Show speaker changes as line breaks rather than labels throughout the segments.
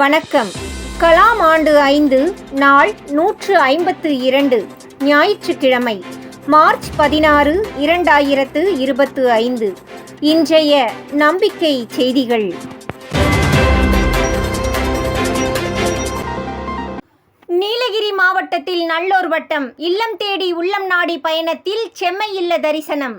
வணக்கம். கலாம் ஆண்டு ஐந்து நாள் நூற்று ஐம்பத்து இரண்டு ஞாயிற்றுக்கிழமை மார்ச் பதினாறு இரண்டாயிரத்து இருபத்து ஐந்து. இன்றைய நம்பிக்கை செய்திகள். நீலகிரி மாவட்டத்தில் நல்லோர் வட்டம் இல்லம் தேடி உள்ளம் நாடி பயணத்தில் செம்மை இல்ல தரிசனம்.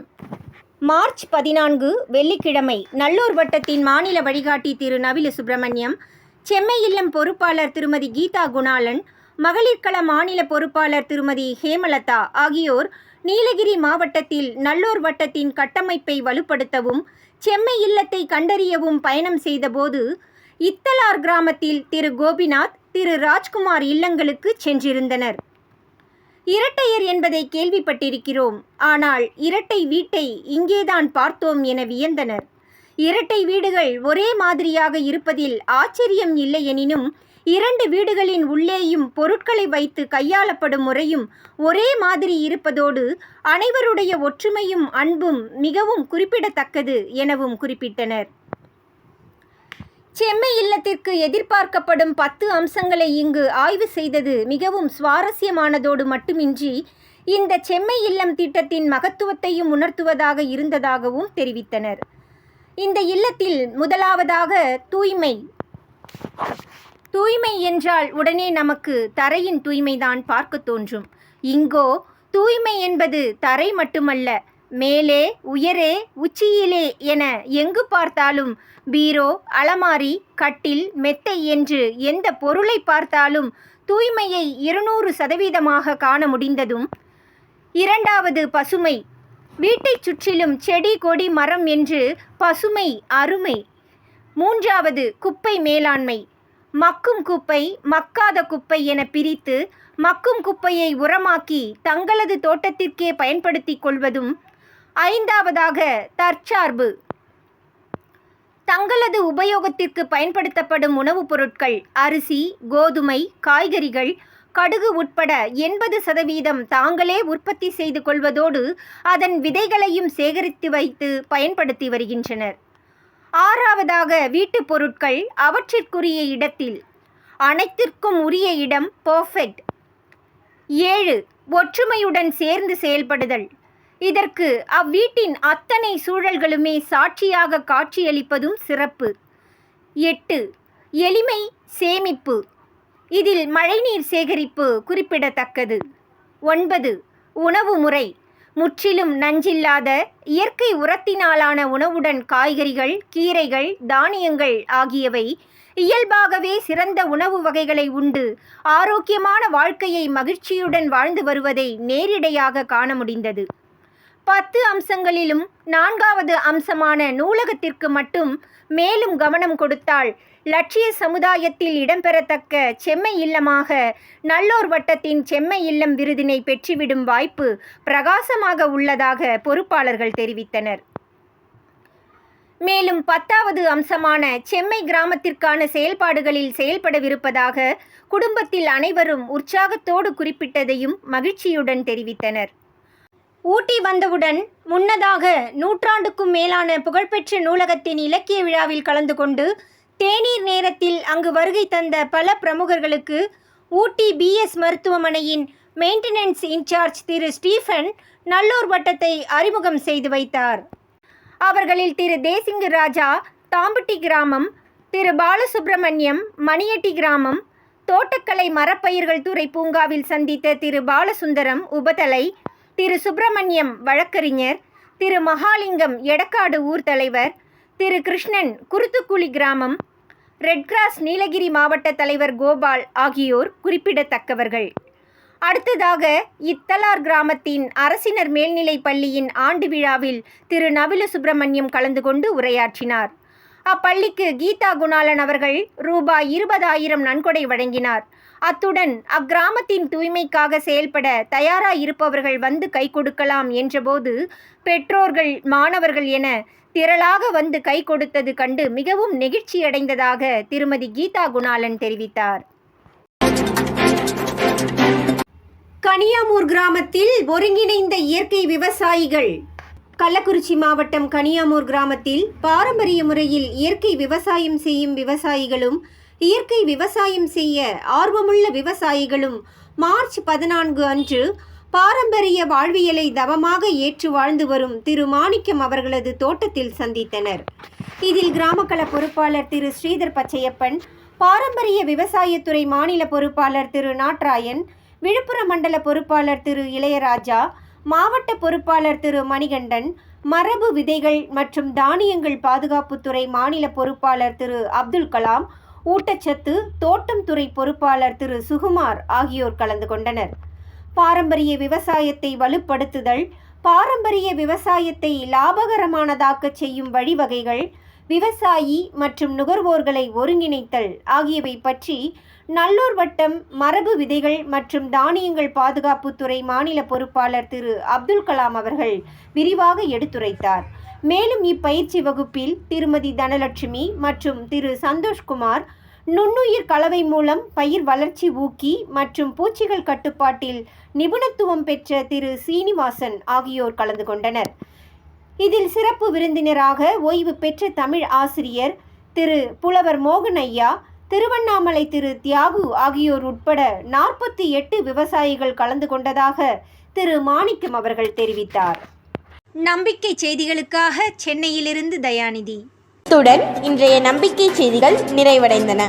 மார்ச் பதினான்கு வெள்ளிக்கிழமை நல்லூர் வட்டத்தின் மாநில வழிகாட்டி திரு நவில சுப்பிரமணியம் செம்மை இல்லம் பொறுப்பாளர் திருமதி கீதா குணாளன் மகளிர்கள மாநில பொறுப்பாளர் திருமதி ஹேமலதா ஆகியோர் நீலகிரி மாவட்டத்தில் நல்லூர் வட்டத்தின் கட்டமைப்பை வலுப்படுத்தவும் செம்மை இல்லத்தை கண்டறியவும் பயணம் செய்தபோது இத்தலார் கிராமத்தில் திரு கோபிநாத் திரு ராஜ்குமார் இல்லங்களுக்கு சென்றிருந்தனர். இரட்டையர் என்பதை கேள்விப்பட்டிருக்கிறோம். ஆனால் இரட்டை வீட்டை இங்கேதான் பார்த்தோம் என வியந்தனர். இரட்டை வீடுகள் ஒரே மாதிரியாக இருப்பதில் ஆச்சரியம் இல்லை எனினும் இரண்டு வீடுகளின் உள்ளேயும் பொருட்களை வைத்து கையாளப்படும் முறையும் ஒரே மாதிரி இருப்பதோடு அனைவருடைய ஒற்றுமையும் அன்பும் மிகவும் குறிப்பிடத்தக்கது எனவும் குறிப்பிட்டனர். செம்மை இல்லத்திற்கு எதிர்பார்க்கப்படும் பத்து அம்சங்களை இங்கு ஆய்வு செய்தது மிகவும் சுவாரஸ்யமானதோடு மட்டுமின்றி இந்த செம்மை இல்லம் திட்டத்தின் மகத்துவத்தையும் உணர்த்துவதாக இருந்ததாகவும் தெரிவித்தனர். இந்த இல்லத்தில் முதலாவதாக தூய்மை. தூய்மை என்றால் உடனே நமக்கு தரையின் தூய்மைதான் பார்க்க தோன்றும். இங்கோ தூய்மை என்பது தரை மட்டுமல்ல மேலே உயரே உச்சியிலே என எங்கு பார்த்தாலும் பீரோ அலமாரி கட்டில் மெத்தை என்று எந்த பொருளை பார்த்தாலும் தூய்மையை இருநூறு சதவீதமாக காண முடிந்ததும். இரண்டாவது பசுமை வீட்டைச் சுற்றிலும் செடி கொடி மரம் என்று பசுமை அருமை. மூன்றாவது குப்பை மேலாண்மை. மக்கும் குப்பை மக்காத குப்பை என பிரித்து மக்கும் குப்பையை உரமாக்கி தங்களது தோட்டத்திற்கே பயன்படுத்திக் கொள்வதும் ஐந்தாவதாக தற்சார்பு. தங்களது உபயோகத்திற்கு பயன்படுத்தப்படும் உணவுப் பொருட்கள் அரிசி கோதுமை காய்கறிகள் கடுகு உட்பட எண்பது சதவீதம் தாங்களே உற்பத்தி செய்து கொள்வதோடு அதன் விதைகளையும் சேகரித்து வைத்து பயன்படுத்தி வருகின்றனர். ஆறாவதாக வீட்டுப் பொருட்கள் அவற்றிற்குரிய இடத்தில். அனைத்திற்கும் உரிய இடம் பர்ஃபெக்ட் ஏழு ஒற்றுமையுடன் சேர்ந்து செயல்படுதல். இதற்கு அவ்வீட்டின் அத்தனை சூழல்களுமே சாட்சியாக காட்சியளிப்பதும் சிறப்பு. எட்டு எளிமை சேமிப்பு. இதில் மழைநீர் சேகரிப்பு குறிப்பிடத்தக்கது. ஒன்பது. உணவு முறை. முற்றிலும் நஞ்சில்லாத இயற்கை உரத்தினாலான உணவுடன் காய்கறிகள் கீரைகள் தானியங்கள் ஆகியவை இயல்பாகவே சிறந்த உணவு வகைகளை உண்டு. ஆரோக்கியமான வாழ்க்கையை மகிழ்ச்சியுடன் வாழ்ந்து வருவதை நேரிடையாக காண முடிந்தது. பத்து அம்சங்களிலும் நான்காவது அம்சமான நூலகத்திற்கு மட்டும் மேலும் கவனம் கொடுத்தால் லட்சிய சமுதாயத்தில் இடம்பெறத்தக்க செம்மை இல்லமாக நல்லோர் வட்டத்தின் செம்மை இல்லம் விருதினை பெற்றுவிடும் வாய்ப்பு பிரகாசமாக உள்ளதாக பொறுப்பாளர்கள் தெரிவித்தனர். மேலும் பத்தாவது அம்சமான செம்மை கிராமத்திற்கான செயல்பாடுகளில் செயல்படவிருப்பதாக குடும்பத்தில் அனைவரும் உற்சாகத்தோடு குறிப்பிட்டதையும் மகிழ்ச்சியுடன் தெரிவித்தனர். ஊட்டி வந்தவுடன் முன்னதாக நூற்றாண்டுக்கும் மேலான புகழ்பெற்ற நூலகத்தின் இலக்கிய விழாவில் கலந்து கொண்டு தேநீர் நேரத்தில் அங்கு வருகை தந்த பல பிரமுகர்களுக்கு ஊட்டி பிஎஸ் மருத்துவமனையின் maintenance incharge Thiru Stephen Nallur வட்டத்தை அறிமுகம் செய்து வைத்தார். அவர்களில் திரு தேசிங்கு ராஜா தாம்பட்டி கிராமம் திரு பாலசுப்பிரமணியம் மணியட்டி கிராமம் தோட்டக்கலை மரப்பயிர்கள் துறை பூங்காவில் சந்தித்த திரு பாலசுந்தரம் உபதலை திரு சுப்பிரமணியம் வழக்கறிஞர் திரு மகாலிங்கம் எடக்காடு ஊர் தலைவர் திரு கிருஷ்ணன் குருத்துக்குழி கிராமம் ரெட் கிராஸ் நீலகிரி மாவட்ட தலைவர் கோபால் ஆகியோர் குறிப்பிடத்தக்கவர்கள். அடுத்ததாக இத்தலார் கிராமத்தின் அரசினர் மேல்நிலைப் பள்ளியின் ஆண்டு விழாவில் திரு நவில சுப்பிரமணியம் கலந்து கொண்டு உரையாற்றினார். அப்பள்ளிக்கு கீதா குணாலன் அவர்கள் ரூபாய் இருபதாயிரம் நன்கொடை வழங்கினார். அத்துடன் அக்கிராமத்தின் தூய்மைக்காக செயல்பட தயாராயிருப்பவர்கள் வந்து கை கொடுக்கலாம் என்றபோது பெற்றோர்கள் மாணவர்கள் என திரளாக வந்து கை கொடுத்தது கண்டு மிகவும் நெகிழ்ச்சியடைந்ததாக திருமதி கீதா குணாலன் தெரிவித்தார். கனியாமூர் கிராமத்தில் ஒருங்கிணைந்த இயற்கை விவசாயிகள் கள்ளக்குறிச்சி மாவட்டம் கனியாமூர் கிராமத்தில் பாரம்பரிய முறையில் இயற்கை விவசாயம் செய்யும் விவசாயிகளும் இயற்கை விவசாயம் செய்ய ஆர்வமுள்ள விவசாயிகளும் மார்ச் பதினான்கு அன்று பாரம்பரிய வாழ்வியலை தவமாக ஏற்று வாழ்ந்து வரும் திரு. மாணிக்கம் அவர்களது தோட்டத்தில் சந்தித்தனர். இதில் கிராமக்கல பொறுப்பாளர் திரு. ஸ்ரீதர் பச்சையப்பன் பாரம்பரிய விவசாயத்துறை மாநில பொறுப்பாளர் திரு. நாட்ராயன் விழுப்புரம் மண்டல பொறுப்பாளர் திரு. இளையராஜா மாவட்ட பொறுப்பாளர் திரு மணிகண்டன் மரபு விதைகள் மற்றும் தானியங்கள் பாதுகாப்புத்துறை மாநில பொறுப்பாளர் திரு அப்துல் கலாம் ஊட்டச்சத்து தோட்டம் துறை பொறுப்பாளர் திரு சுகுமார் ஆகியோர் கலந்து கொண்டனர். பாரம்பரிய விவசாயத்தை வலுப்படுத்துதல் பாரம்பரிய விவசாயத்தை லாபகரமானதாக்கச் செய்யும் வழிவகைகள் விவசாயி மற்றும் நுகர்வோர்களை ஒருங்கிணைத்தல் ஆகியவை பற்றி நல்லூர் வட்டம் மரபு விதைகள் மற்றும் தானியங்கள் பாதுகாப்புத்துறை மாநில பொறுப்பாளர் திரு. அப்துல் கலாம் அவர்கள் விரிவாக எடுத்துரைத்தார். மேலும் இப்பயிற்சி வகுப்பில் திருமதி தனலட்சுமி மற்றும் திரு. சந்தோஷ்குமார் நுண்ணுயிர் கலவை மூலம் பயிர் வளர்ச்சி ஊக்கி மற்றும் பூச்சிகள் கட்டுப்பாட்டில் நிபுணத்துவம் பெற்ற திரு. சீனிவாசன் ஆகியோர் கலந்து கொண்டனர். இதில் சிறப்பு விருந்தினராக ஓய்வு பெற்ற தமிழ் ஆசிரியர் திரு புலவர் மோகன் ஐயா திருவண்ணாமலை திரு தியாகு ஆகியோர் உட்பட நாற்பத்தி எட்டு விவசாயிகள் கலந்து கொண்டதாக திரு மாணிக்கம் அவர்கள் தெரிவித்தார். நம்பிக்கை செய்திகளுக்காக சென்னையிலிருந்து தயாநிதி.
இத்துடன் இன்றைய நம்பிக்கை செய்திகள் நிறைவடைந்தன.